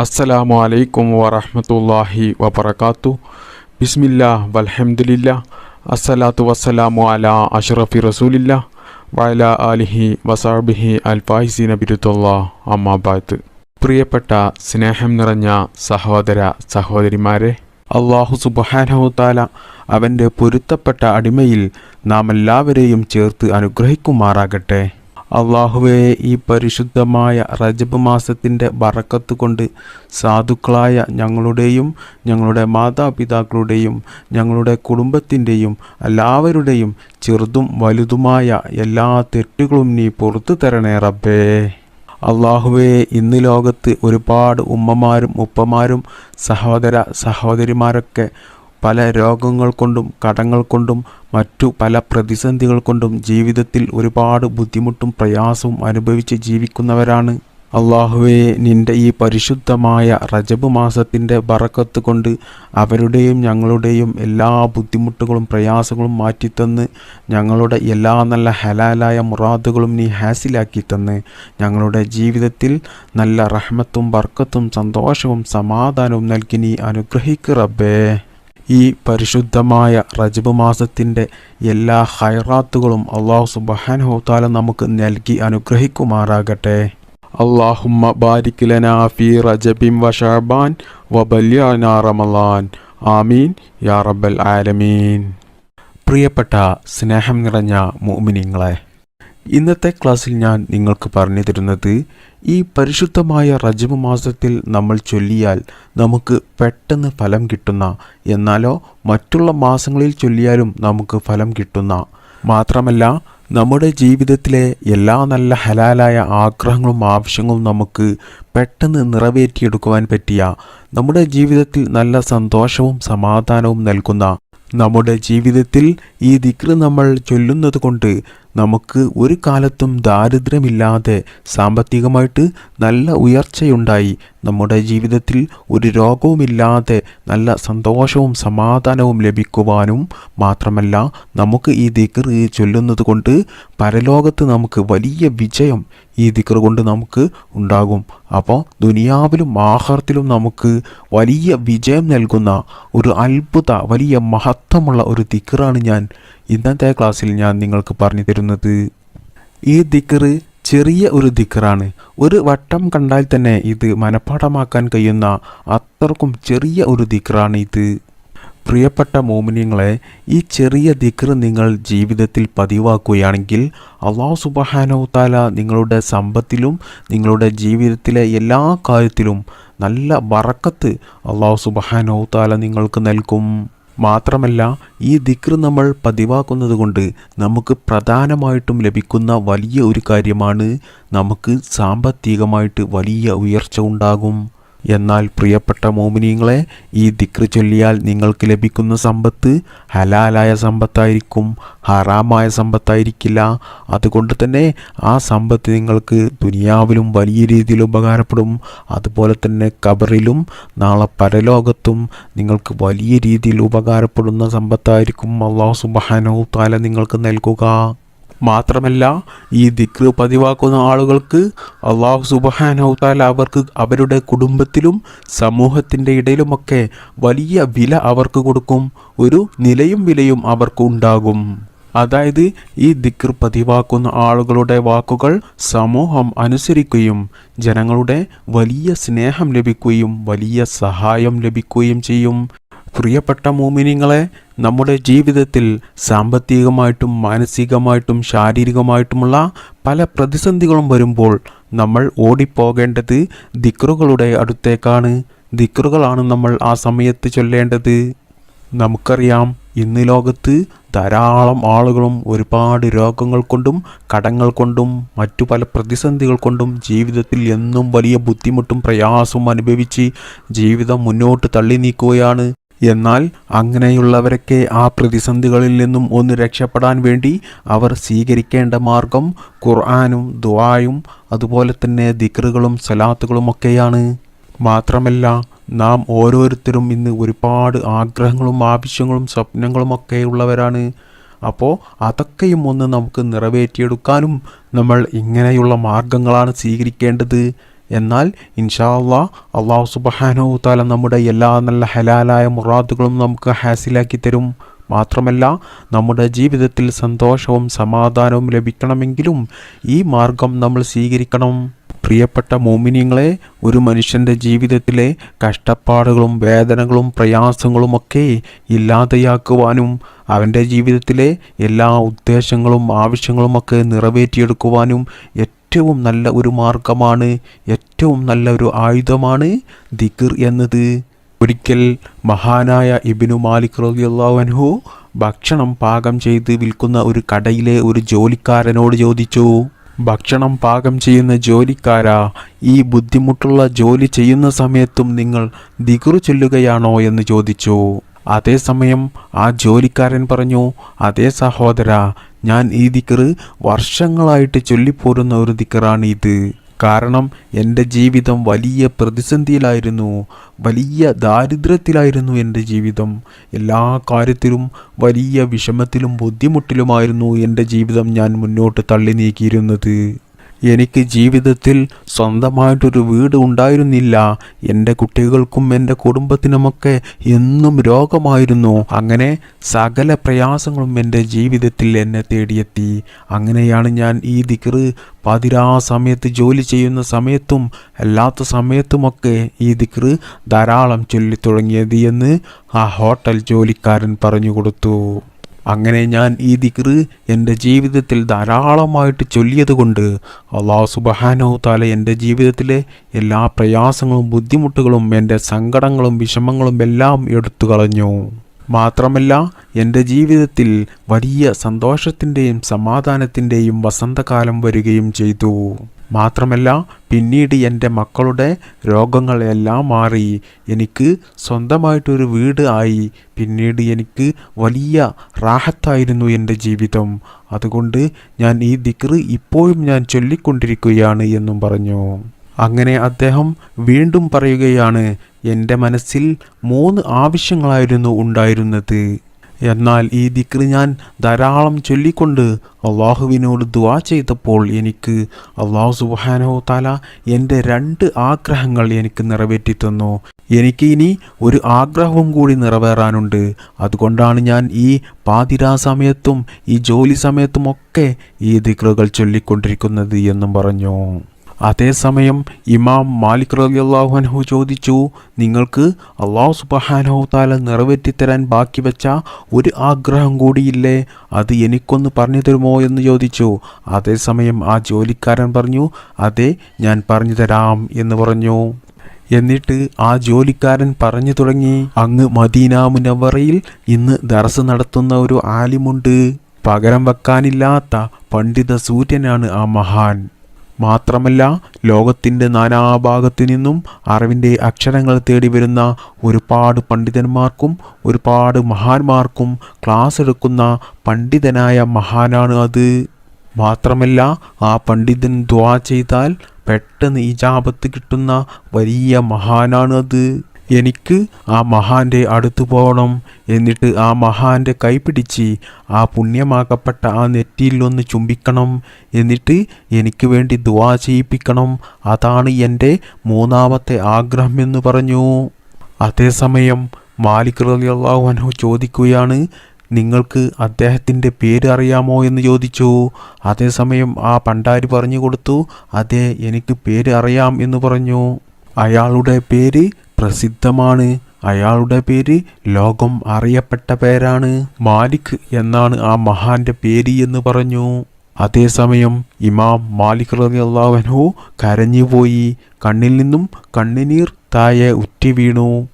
അസ്സലാമു അലൈക്കും വറഹ്മത്തുള്ളാഹി വബർക്കാത്തു ബിസ്മില്ല വൽഹംദുലില്ലാ അസ്സലാത്തു വസ്സലാമു അല അഷ്റഫി റസൂലില്ല വയല അലിഹി വസാബിഹി അൽഫായിസീന ബിരുത്തുല്ലാ അമ്മാബാദ് പ്രിയപ്പെട്ട സ്നേഹം നിറഞ്ഞ സഹോദര സഹോദരിമാരെ അള്ളാഹു സുബാനഹുത്താല അവന്റെ പൊരുത്തപ്പെട്ട അടിമയിൽ നാം എല്ലാവരെയും ചേർത്ത് അനുഗ്രഹിക്കുമാറാകട്ടെ. അള്ളാഹുവെ ഈ പരിശുദ്ധമായ റജബ് മാസത്തിന്റെ ബറക്കത്ത് കൊണ്ട് സാധുക്കളായ ഞങ്ങളുടെയും ഞങ്ങളുടെ മാതാപിതാക്കളുടെയും ഞങ്ങളുടെ കുടുംബത്തിന്റെയും എല്ലാവരുടെയും ചെറുതും വലുതുമായ എല്ലാ തെറ്റുകളും നീ പുറത്തു തരണേ റബ്ബേ. അള്ളാഹുവെ ഇന്ന് ലോകത്ത് ഒരുപാട് ഉമ്മമാരും ഉപ്പമാരും സഹോദര സഹോദരിമാരൊക്കെ പല രോഗങ്ങൾ കൊണ്ടും കടങ്ങൾ കൊണ്ടും മറ്റു പല പ്രതിസന്ധികൾ കൊണ്ടും ജീവിതത്തിൽ ഒരുപാട് ബുദ്ധിമുട്ടും പ്രയാസവും അനുഭവിച്ച് ജീവിക്കുന്നവരാണ്. അള്ളാഹുവെ നിന്റെ ഈ പരിശുദ്ധമായ റജബ് മാസത്തിന്റെ ബറക്കത്ത് കൊണ്ട് അവരുടെയും ഞങ്ങളുടെയും എല്ലാ ബുദ്ധിമുട്ടുകളും പ്രയാസങ്ങളും മാറ്റിത്തന്ന് ഞങ്ങളുടെ എല്ലാ നല്ല ഹലാലായ മുറാദുകളും നീ ഹാസിലാക്കി തന്ന് ഞങ്ങളുടെ ജീവിതത്തിൽ നല്ല റഹ്മത്തും ബർക്കത്തും സന്തോഷവും സമാധാനവും നൽകി നീ അനുഗ്രഹിക്ക് റബ്ബേ. ഈ പരിശുദ്ധമായ റജബ് മാസത്തിന്റെ എല്ലാ ഹൈറാത്തുകളും അള്ളാഹു സുബഹാൻ ഹോത്താല നമുക്ക് നൽകി അനുഗ്രഹിക്കുമാറാകട്ടെ. അള്ളാഹുമ്മ ബാരിക് ലനാ ഫി റജബിൻ വ ഷഅബാൻ വ ബല്യനാ റമളാൻ. ആമീൻ. യാ റബ്ബൽ ആലമീൻ. പ്രിയപ്പെട്ട സ്നേഹം നിറഞ്ഞ മുഅ്മിനീങ്ങളെ ഇന്നത്തെ ക്ലാസ്സിൽ ഞാൻ നിങ്ങൾക്ക് പറഞ്ഞു തരുന്നത് ഈ പരിശുദ്ധമായ റജബ് മാസത്തിൽ നമ്മൾ ചൊല്ലിയാൽ നമുക്ക് പെട്ടെന്ന് ഫലം കിട്ടുന്ന എന്നാലോ മറ്റുള്ള മാസങ്ങളിൽ ചൊല്ലിയാലും നമുക്ക് ഫലം കിട്ടുന്ന. മാത്രമല്ല നമ്മുടെ ജീവിതത്തിലെ എല്ലാ നല്ല ഹലാലായ ആഗ്രഹങ്ങളും ആവശ്യങ്ങളും നമുക്ക് പെട്ടെന്ന് നിറവേറ്റിയെടുക്കുവാൻ പറ്റിയ നമ്മുടെ ജീവിതത്തിൽ നല്ല സന്തോഷവും സമാധാനവും നൽകുന്ന നമ്മുടെ ജീവിതത്തിൽ ഈ ദിക്ർ നമ്മൾ ചൊല്ലുന്നത് കൊണ്ട് നമുക്ക് ഒരു കാലത്തും ദാരിദ്ര്യമില്ലാതെ സാമ്പത്തികമായിട്ട് നല്ല ഉയർച്ചയുണ്ടായി. നമ്മുടെ ജീവിതത്തിൽ ഒരു രോഗവുമില്ലാതെ നല്ല സന്തോഷവും സമാധാനവും ലഭിക്കുവാനും മാത്രമല്ല നമുക്ക് ഈ ദിക്കർ ചൊല്ലുന്നത് കൊണ്ട് പരലോകത്ത് നമുക്ക് വലിയ വിജയം ഈ ദിക്കർ കൊണ്ട് നമുക്ക് ഉണ്ടാകും. അപ്പോൾ ദുനിയാവിലും ആഹാരത്തിലും നമുക്ക് വലിയ വിജയം നൽകുന്ന ഒരു അത്ഭുത വലിയ മഹത്വമുള്ള ഒരു ദിക്കറാണ് ഞാൻ. ഇന്നത്തെ ക്ലാസ്സിൽ ഞാൻ നിങ്ങൾക്ക് പറഞ്ഞു തരുന്നത് ഈ ദിക്കറ് ചെറിയ ഒരു ദിക്കറാണ്. ഒരു വട്ടം കണ്ടാൽ തന്നെ ഇത് മനഃപ്പാഠമാക്കാൻ കഴിയുന്ന അത്രക്കും ചെറിയ ഒരു ദിക്കറാണ് ഇത്. പ്രിയപ്പെട്ട മോമിനിയങ്ങളെ ഈ ചെറിയ ദിക്ർ നിങ്ങൾ ജീവിതത്തിൽ പതിവാക്കുകയാണെങ്കിൽ അള്ളാഹു സുബഹാനോ താല നിങ്ങളുടെ സമ്പത്തിലും നിങ്ങളുടെ ജീവിതത്തിലെ എല്ലാ കാര്യത്തിലും നല്ല വറക്കത്ത് അള്ളാഹു സുബഹാനോ താല നിങ്ങൾക്ക് നൽകും. മാത്രമല്ല ഈ ദിക്ർ നമ്മൾ പതിവാക്കുന്നത് കൊണ്ട് നമുക്ക് പ്രധാനമായിട്ടും ലഭിക്കുന്ന വലിയ ഒരു കാര്യമാണ് നമുക്ക് സാമ്പത്തികമായിട്ട് വലിയ ഉയർച്ച ഉണ്ടാകും. എന്നാൽ പ്രിയപ്പെട്ട മോമിനിയങ്ങളെ ഈ ദിക്ർ ചൊല്ലിയാൽ നിങ്ങൾക്ക് ലഭിക്കുന്ന സമ്പത്ത് ഹലാലായ സമ്പത്തായിരിക്കും ഹറാമായ സമ്പത്തായിരിക്കില്ല. അതുകൊണ്ട് തന്നെ ആ സമ്പത്ത് നിങ്ങൾക്ക് ദുനിയാവിലും വലിയ രീതിയിൽ ഉപകാരപ്പെടും. അതുപോലെ തന്നെ കബറിലും നാളെ പരലോകത്തും നിങ്ങൾക്ക് വലിയ രീതിയിൽ ഉപകാരപ്പെടുന്ന സമ്പത്തായിരിക്കും. അള്ളാഹു സുബാനോ താല നിങ്ങൾക്ക് നൽകുക. മാത്രമല്ല ഈ ദിക്ർ പതിവാക്കുന്ന ആളുകൾക്ക് അള്ളാഹു സുബഹാനൗത്താല അവർക്ക് അവരുടെ കുടുംബത്തിലും സമൂഹത്തിന്റെ ഇടയിലുമൊക്കെ വലിയ വില അവർക്ക് കൊടുക്കും ഒരു നിലയും വിലയും അവർക്ക് ഉണ്ടാകും. അതായത് ഈ ദിക്ർ പതിവാക്കുന്ന ആളുകളുടെ വാക്കുകൾ സമൂഹം അനുസരിക്കുകയും ജനങ്ങളുടെ വലിയ സ്നേഹം ലഭിക്കുകയും വലിയ സഹായം ലഭിക്കുകയും ചെയ്യും. പ്രിയപ്പെട്ട മോമിനിങ്ങളെ നമ്മുടെ ജീവിതത്തിൽ സാമ്പത്തികമായിട്ടും മാനസികമായിട്ടും ശാരീരികമായിട്ടുമുള്ള പല പ്രതിസന്ധികളും വരുമ്പോൾ നമ്മൾ ഓടിപ്പോകേണ്ടത് ദിക്റുകളുടെ അടുത്തേക്കാണ്. ദിക്റുകളാണ് നമ്മൾ ആ സമയത്ത് ചൊല്ലേണ്ടത്. നമുക്കറിയാം ഇന്ന് ലോകത്ത് ധാരാളം ആളുകളും ഒരുപാട് രോഗങ്ങൾ കൊണ്ടും കടങ്ങൾ കൊണ്ടും മറ്റു പല പ്രതിസന്ധികൾ കൊണ്ടും ജീവിതത്തിൽ എന്നും വലിയ ബുദ്ധിമുട്ടും പ്രയാസവും അനുഭവിച്ച് ജീവിതം മുന്നോട്ട് തള്ളി നീക്കുകയാണ് എന്നാൽ അങ്ങനെയുള്ളവരൊക്കെ ആ പ്രതിസന്ധികളിൽ നിന്നും ഒന്ന് രക്ഷപ്പെടാൻ വേണ്ടി അവർ സ്വീകരിക്കേണ്ട മാർഗം ഖുർആാനും ദുആയും അതുപോലെ തന്നെ ദിക്റുകളും സലാത്തുകളും ഒക്കെയാണ്. മാത്രമല്ല നാം ഓരോരുത്തരും ഇന്ന് ഒരുപാട് ആഗ്രഹങ്ങളും ആവശ്യങ്ങളും സ്വപ്നങ്ങളും ഒക്കെ ഉള്ളവരാണ്. അപ്പോൾ അതൊക്കെയും ഒന്ന് നമുക്ക് നിറവേറ്റിയെടുക്കാനും നമ്മൾ ഇങ്ങനെയുള്ള മാർഗങ്ങളാണ് സ്വീകരിക്കേണ്ടത്. എന്നാൽ ഇൻഷാ അള്ളാഹ് അള്ളാഹു സുബഹാനോ താല നമ്മുടെ എല്ലാ നല്ല ഹലാലായ മുറാദുകളും നമുക്ക് ഹാസിലാക്കി തരും. മാത്രമല്ല നമ്മുടെ ജീവിതത്തിൽ സന്തോഷവും സമാധാനവും ലഭിക്കണമെങ്കിലും ഈ മാർഗം നമ്മൾ സ്വീകരിക്കണം. പ്രിയപ്പെട്ട മോമിനിയങ്ങളെ ഒരു മനുഷ്യന്റെ ജീവിതത്തിലെ കഷ്ടപ്പാടുകളും വേദനകളും പ്രയാസങ്ങളുമൊക്കെ ഇല്ലാതെയാക്കുവാനും അവന്റെ ജീവിതത്തിലെ എല്ലാ ഉദ്ദേശങ്ങളും ആവശ്യങ്ങളുമൊക്കെ നിറവേറ്റിയെടുക്കുവാനും ഏറ്റവും നല്ല ഒരു മാർഗമാണ് ഏറ്റവും നല്ല ഒരു ആയുധമാണ് ദിക്ർ എന്നത്. ഒരിക്കൽ മഹാനായ ഇബിനു മാലിക് അൻഹു ഭക്ഷണം പാകം ചെയ്ത് വിൽക്കുന്ന ഒരു കടയിലെ ഒരു ജോലിക്കാരനോട് ചോദിച്ചു ഭക്ഷണം പാകം ചെയ്യുന്ന ജോലിക്കാരാ ഈ ബുദ്ധിമുട്ടുള്ള ജോലി ചെയ്യുന്ന സമയത്തും നിങ്ങൾ ദിക്റ് ചൊല്ലുകയാണോ? എന്ന് ചോദിച്ചു. അതേസമയം ആ ജോലിക്കാരൻ പറഞ്ഞു അതേ സഹോദര ഞാൻ ഈ ദിക്കറ് വർഷങ്ങളായിട്ട് ചൊല്ലിപ്പോരുന്ന ഒരു ദിക്കറാണ് ഇത്. കാരണം എന്റെ ജീവിതം വലിയ പ്രതിസന്ധിയിലായിരുന്നു വലിയ ദാരിദ്ര്യത്തിലായിരുന്നു എന്റെ ജീവിതം. എല്ലാ കാര്യത്തിലും വലിയ വിഷമത്തിലും ബുദ്ധിമുട്ടിലുമായിരുന്നു എന്റെ ജീവിതം ഞാൻ മുന്നോട്ട് തള്ളി നീക്കിയിരുന്നത്. എനിക്ക് ജീവിതത്തിൽ സ്വന്തമായിട്ടൊരു വീട് ഉണ്ടായിരുന്നില്ല. എന്റെ കുട്ടികൾക്കും എന്റെ കുടുംബത്തിനുമൊക്കെ എന്നും രോഗമായിരുന്നു. അങ്ങനെ സകല പ്രയാസങ്ങളും എന്റെ ജീവിതത്തിൽ എന്നെ തേടിയെത്തി. അങ്ങനെയാണ് ഞാൻ ഈ ദിക്റ് പതിരാ സമയത്ത് ജോലി ചെയ്യുന്ന സമയത്തും അല്ലാത്ത സമയത്തുമൊക്കെ ഈ ദിക്റ് ധാരാളം ചൊല്ലിത്തുടങ്ങിയത് എന്ന് ആ ഹോട്ടൽ ജോലിക്കാരൻ പറഞ്ഞു കൊടുത്തു. അങ്ങനെ ഞാൻ ഈ ദിക്റ് എന്റെ ജീവിതത്തിൽ ധാരാളമായിട്ട് ചൊല്ലിയതുകൊണ്ട് അള്ളാഹു സുബഹാനോ താല എന്റെ ജീവിതത്തിലെ എല്ലാ പ്രയാസങ്ങളും ബുദ്ധിമുട്ടുകളും എന്റെ സങ്കടങ്ങളും വിഷമങ്ങളും എല്ലാം എടുത്തു കളഞ്ഞു. മാത്രമല്ല എന്റെ ജീവിതത്തിൽ വലിയ സന്തോഷത്തിന്റെയും സമാധാനത്തിന്റെയും വസന്തകാലം വരികയും ചെയ്തു. മാത്രമല്ല പിന്നീട് എന്റെ മക്കളുടെ രോഗങ്ങളെല്ലാം മാറി. എനിക്ക് സ്വന്തമായിട്ടൊരു വീട് ആയി. പിന്നീട് എനിക്ക് വലിയ റാഹത്തായിരുന്നു എന്റെ ജീവിതം. അതുകൊണ്ട് ഞാൻ ഈ ദിക്റ് ഇപ്പോഴും ഞാൻ ചൊല്ലിക്കൊണ്ടിരിക്കുകയാണ് എന്നും പറഞ്ഞു. അങ്ങനെ അദ്ദേഹം വീണ്ടും പറയുകയാണ് എന്റെ മനസ്സിൽ മൂന്ന് ആവശ്യങ്ങളായിരുന്നു ഉണ്ടായിരുന്നത്. എന്നാൽ ഈ ദിക്റ് ഞാൻ ധാരാളം ചൊല്ലിക്കൊണ്ട് അള്ളാഹുവിനോട് ദുവാ ചെയ്തപ്പോൾ എനിക്ക് അള്ളാഹു സുബാനോ താല എന്റെ രണ്ട് ആഗ്രഹങ്ങൾ എനിക്ക് നിറവേറ്റി തന്നു. എനിക്ക് ഇനി ഒരു ആഗ്രഹവും കൂടി നിറവേറാനുണ്ട്. അതുകൊണ്ടാണ് ഞാൻ ഈ പാതിരാ സമയത്തും ഈ ജോലി സമയത്തുമൊക്കെ ഈ ദിക്റുകൾ ചൊല്ലിക്കൊണ്ടിരിക്കുന്നത് എന്നും പറഞ്ഞു. അതേസമയം ഇമാം മാലിക് റലിയല്ലാഹുഹു ചോദിച്ചു നിങ്ങൾക്ക് അള്ളാഹു സുബ്ഹാനഹു താല നിറവേറ്റിത്തരാൻ ബാക്കി വെച്ച ഒരു ആഗ്രഹം കൂടിയില്ലേ? അത് എനിക്കൊന്ന് പറഞ്ഞു തരുമോ എന്ന് ചോദിച്ചു. അതേസമയം ആ ജോലിക്കാരൻ പറഞ്ഞു അതെ ഞാൻ പറഞ്ഞു തരാം എന്ന് പറഞ്ഞു. എന്നിട്ട് ആ ജോലിക്കാരൻ പറഞ്ഞു തുടങ്ങി അങ്ങ് മദീന മുനവറയിൽ ഇന്ന് ദർസ് നടത്തുന്ന ഒരു ആലിമുണ്ട്. പകരം വെക്കാനില്ലാത്ത പണ്ഡിത സൂര്യനാണ് ആ മഹാൻ. മാത്രമല്ല ലോകത്തിന്റെ നാനാഭാഗത്തു നിന്നും അറിവിന്റെ അക്ഷരങ്ങൾ തേടി വരുന്ന ഒരുപാട് പണ്ഡിതന്മാർക്കും ഒരുപാട് മഹാന്മാർക്കും ക്ലാസ് എടുക്കുന്ന പണ്ഡിതനായ മഹാനാണ് അത്. മാത്രമല്ല ആ പണ്ഡിതൻ ദ്വാ ചെയ്താൽ പെട്ടെന്ന് ഇജാബത്ത് കിട്ടുന്ന വലിയ മഹാനാണ് അത്. എനിക്ക് ആ മഹാന്റെ അടുത്ത് പോകണം എന്നിട്ട് ആ മഹാന്റെ കൈ പിടിച്ച് ആ പുണ്യമാക്കപ്പെട്ട ആ നെറ്റിയിൽ ഒന്ന് ചുംബിക്കണം എന്നിട്ട് എനിക്ക് വേണ്ടി ദുവാ ചെയ്യിപ്പിക്കണം. അതാണ് എന്റെ മൂന്നാമത്തെ ആഗ്രഹം എന്ന് പറഞ്ഞു. അതേസമയം മാലിക് റളിയല്ലാഹു അൻഹു ചോദിക്കുകയാണ് നിങ്ങൾക്ക് അദ്ദേഹത്തിന്റെ പേര് അറിയാമോ എന്ന് ചോദിച്ചു. അതേസമയം ആ പണ്ടാരി പറഞ്ഞു കൊടുത്തു അതെ എനിക്ക് പേര് അറിയാം എന്ന് പറഞ്ഞു. അയാളുടെ പേര് പ്രസിദ്ധമാണ്. അയാളുടെ പേര് ലോകം അറിയപ്പെട്ട പേരാണ്. മാലിക് എന്നാണ് ആ മഹാന്റെ പേര് എന്ന് പറഞ്ഞു. അതേസമയം ഇമാം മാലിക് റളിയല്ലാഹു അൻഹു കരഞ്ഞുപോയി. കണ്ണിൽ നിന്നും കണ്ണുനീർ താഴെ ഉറ്റി വീണു.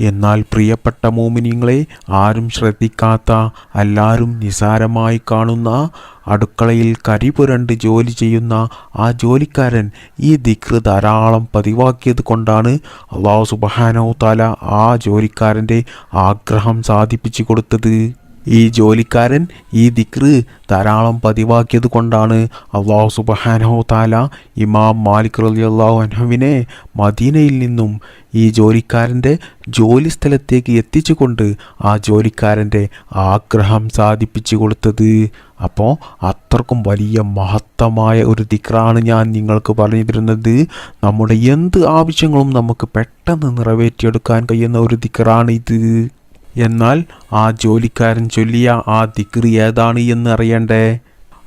എന്നാൽ പ്രിയപ്പെട്ട മോമിനിങ്ങളെ ആരും ശ്രദ്ധിക്കാത്ത എല്ലാവരും നിസാരമായി കാണുന്ന അടുക്കളയിൽ കരി പുരണ്ട് ജോലി ചെയ്യുന്ന ആ ജോലിക്കാരൻ ഈ ദിക്റ് ധാരാളം പതിവാക്കിയത് കൊണ്ടാണ് അള്ളാഹു സുബഹാനോ താല ആ ജോലിക്കാരന്റെ ആഗ്രഹം സാധിപ്പിച്ചു കൊടുത്തത്. ഈ ജോലിക്കാരൻ ഈ ദിക്റ് ധാരാളം പതിവാക്കിയത് കൊണ്ടാണ് അള്ളാഹു സുബഹാനോ താല ഇമാം മാലിക് റലി അള്ളാഹു അൻഹുവിനെ മദീനയിൽ നിന്നും ഈ ജോലിക്കാരന്റെ ജോലി സ്ഥലത്തേക്ക് എത്തിച്ചുകൊണ്ട് ആ ജോലിക്കാരന്റെ ആഗ്രഹം സാധിപ്പിച്ചു കൊടുത്തത്. അപ്പോൾ അത്രക്കും വലിയ മഹത്തമായ ഒരു ദിക്റാണ് ഞാൻ നിങ്ങൾക്ക് പറഞ്ഞു തരുന്നത്. നമ്മുടെ എന്ത് ആവശ്യങ്ങളും നമുക്ക് പെട്ടെന്ന് നിറവേറ്റിയെടുക്കാൻ കഴിയുന്ന ഒരു ദിക്റാണ് ഇത്. എന്നാൽ ആ ജോലിക്കാരൻ ചൊല്ലിയ ആ ദിക്രി ഏതാണ് എന്ന് അറിയണ്ടേ?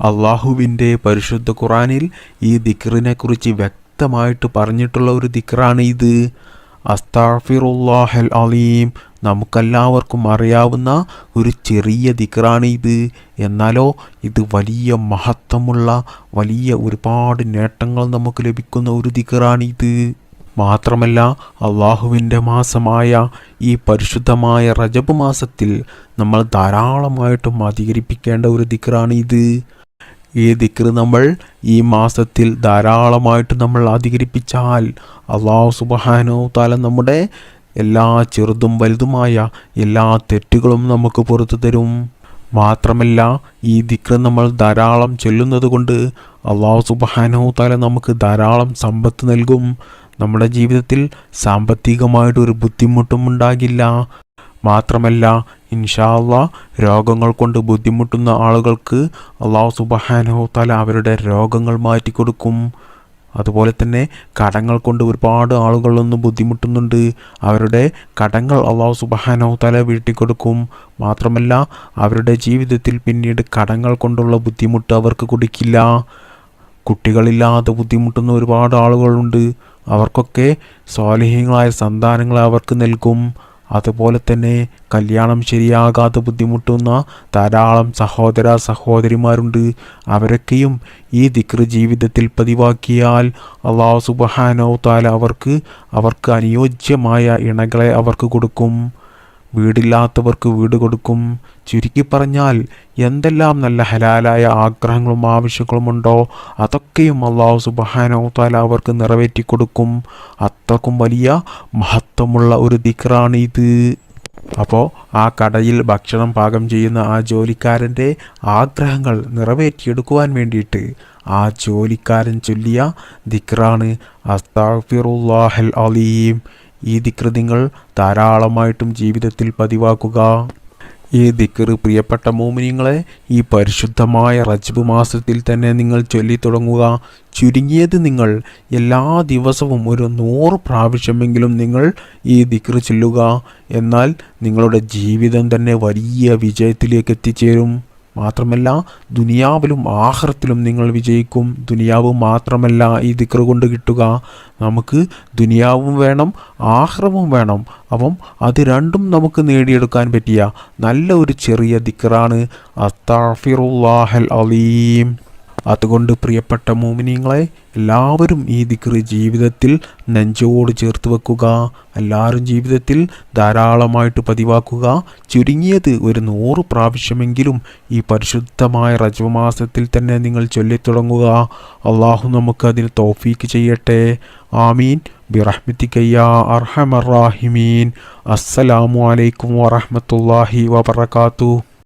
അള്ളാഹുവിന്റെ പരിശുദ്ധ ഖുറാനിൽ ഈ ദിക്റിനെ കുറിച്ച് വ്യക്തമായിട്ട് പറഞ്ഞിട്ടുള്ള ഒരു ദിക്റാണ് ഇത്. അസ്താഫിറുല്ലാഹൽ അലീം. നമുക്കെല്ലാവർക്കും അറിയാവുന്ന ഒരു ചെറിയ ദിക്റാണ് ഇത്. എന്നാലോ ഇത് വലിയ മഹത്വമുള്ള വലിയ ഒരുപാട് നേട്ടങ്ങൾ നമുക്ക് ലഭിക്കുന്ന ഒരു ദിക്റാണ് ഇത്. മാത്രമല്ല അള്ളാഹുവിന്റെ മാസമായ ഈ പരിശുദ്ധമായ റജബ് മാസത്തിൽ നമ്മൾ ധാരാളമായിട്ടും അധികരിപ്പിക്കേണ്ട ഒരു ദിക്റാണ് ഇത് ഈ ദിക്ർ നമ്മൾ ഈ മാസത്തിൽ ധാരാളമായിട്ട് നമ്മൾ അധികരിപ്പിച്ചാൽ അള്ളാഹു സുബഹാനോ താല നമ്മുടെ എല്ലാ ചെറുതും വലുതുമായ എല്ലാ തെറ്റുകളും നമുക്ക് പുറത്തു തരും. മാത്രമല്ല ഈ ദിക്ർ നമ്മൾ ധാരാളം ചൊല്ലുന്നത് കൊണ്ട് അള്ളാഹു സുബഹാനോ താല നമുക്ക് ധാരാളം സമ്പത്ത് നൽകും. നമ്മുടെ ജീവിതത്തിൽ സാമ്പത്തികമായിട്ട് ഒരു ബുദ്ധിമുട്ടും ഉണ്ടാകില്ല മാത്രമല്ല ഇൻഷാല്ല രോഗങ്ങൾ കൊണ്ട് ബുദ്ധിമുട്ടുന്ന ആളുകൾക്ക് അള്ളാഹു സുബഹാനോ തല അവരുടെ രോഗങ്ങൾ മാറ്റിക്കൊടുക്കും. അതുപോലെ തന്നെ കടങ്ങൾ കൊണ്ട് ഒരുപാട് ആളുകളൊന്നും ബുദ്ധിമുട്ടുന്നുണ്ട്. അവരുടെ കടങ്ങൾ അള്ളാഹു സുബഹാനോ തല വീട്ടിക്കൊടുക്കും. മാത്രമല്ല അവരുടെ ജീവിതത്തിൽ പിന്നീട് കടങ്ങൾ കൊണ്ടുള്ള ബുദ്ധിമുട്ട് അവർക്ക് കൊടുക്കില്ല. കുട്ടികളില്ലാതെ ബുദ്ധിമുട്ടുന്ന ഒരുപാട് ആളുകളുണ്ട്. അവർക്കൊക്കെ സ്വാലിഹ്യങ്ങളായ സന്താനങ്ങൾ അവർക്ക് നൽകും. അതുപോലെ തന്നെ കല്യാണം ശരിയാകാതെ ബുദ്ധിമുട്ടുന്ന ധാരാളം സഹോദര സഹോദരിമാരുണ്ട്. അവരൊക്കെയും ഈ ദിക്ർ ജീവിതത്തിൽ പതിവാക്കിയാൽ അള്ളാഹു സുബഹാനോ താല അവർക്ക് അവർക്ക് അനുയോജ്യമായ ഇണകളെ അവർക്ക് കൊടുക്കും. വീടില്ലാത്തവർക്ക് വീട് കൊടുക്കും. ചുരുക്കി പറഞ്ഞാൽ എന്തെല്ലാം നല്ല ഹലാലായ ആഗ്രഹങ്ങളും ആവശ്യങ്ങളുമുണ്ടോ അതൊക്കെയും അള്ളാഹു സുബഹാനോ താല അവർക്ക് നിറവേറ്റി കൊടുക്കും. അത്രക്കും വലിയ മഹത്വമുള്ള ഒരു ദിക്റാണ് ഇത് അപ്പോൾ ആ കടയിൽ ഭക്ഷണം പാകം ചെയ്യുന്ന ആ ജോലിക്കാരന്റെ ആഗ്രഹങ്ങൾ നിറവേറ്റിയെടുക്കുവാൻ വേണ്ടിയിട്ട് ആ ജോലിക്കാരൻ ചൊല്ലിയ ദിക്റാണ് അസ്താഫിറുല്ലാഹൽ അലീം. ഈ ദിക്ർ നിങ്ങൾ ധാരാളമായിട്ടും ജീവിതത്തിൽ പതിവാക്കുക. ഈ ദിക്കറ് പ്രിയപ്പെട്ട മോമിനിങ്ങളെ ഈ പരിശുദ്ധമായ റജ്ബ് മാസത്തിൽ തന്നെ നിങ്ങൾ ചൊല്ലി തുടങ്ങുക. ചുരുങ്ങിയത് നിങ്ങൾ എല്ലാ ദിവസവും ഒരു നൂറ് പ്രാവശ്യമെങ്കിലും നിങ്ങൾ ഈ ദിക്കറ് ചൊല്ലുക. എന്നാൽ നിങ്ങളുടെ ജീവിതം തന്നെ വലിയ വിജയത്തിലേക്ക് എത്തിച്ചേരും. മാത്രമല്ല ദുനിയാവിലും ആഹ്റത്തിലും നിങ്ങൾ വിജയിക്കും. ദുനിയാവ് മാത്രമല്ല ഈ ദിക്ർ കൊണ്ട് കിട്ടുക. നമുക്ക് ദുനിയാവും വേണം ആഹ്റവും വേണം. അപ്പം അത് രണ്ടും നമുക്ക് നേടിയെടുക്കാൻ പറ്റിയ നല്ല ഒരു ചെറിയ ദിക്റാണ് അത്താഫിറുല്ലാഹൽ അലീം. അതുകൊണ്ട് പ്രിയപ്പെട്ട മോമിനിയങ്ങളെ എല്ലാവരും ഈ ദിക്രി ജീവിതത്തിൽ നെഞ്ചോട് ചേർത്ത് വെക്കുക എല്ലാവരും ജീവിതത്തിൽ ധാരാളമായിട്ട് പതിവാക്കുക. ചുരുങ്ങിയത് ഒരു നൂറ് പ്രാവശ്യമെങ്കിലും ഈ പരിശുദ്ധമായ റജമാസത്തിൽ തന്നെ നിങ്ങൾ ചൊല്ലിത്തുടങ്ങുക. അള്ളാഹു നമുക്ക് അതിന് തോഫീക്ക് ചെയ്യട്ടെ. ആമീൻ. ബിറഹ്മത്തിക്കയ്യ അർഹമറാഹിമീൻ അസ്സലാമു അലൈക്കും വറഹമത്തല്ലാഹി വബർക്കാത്തു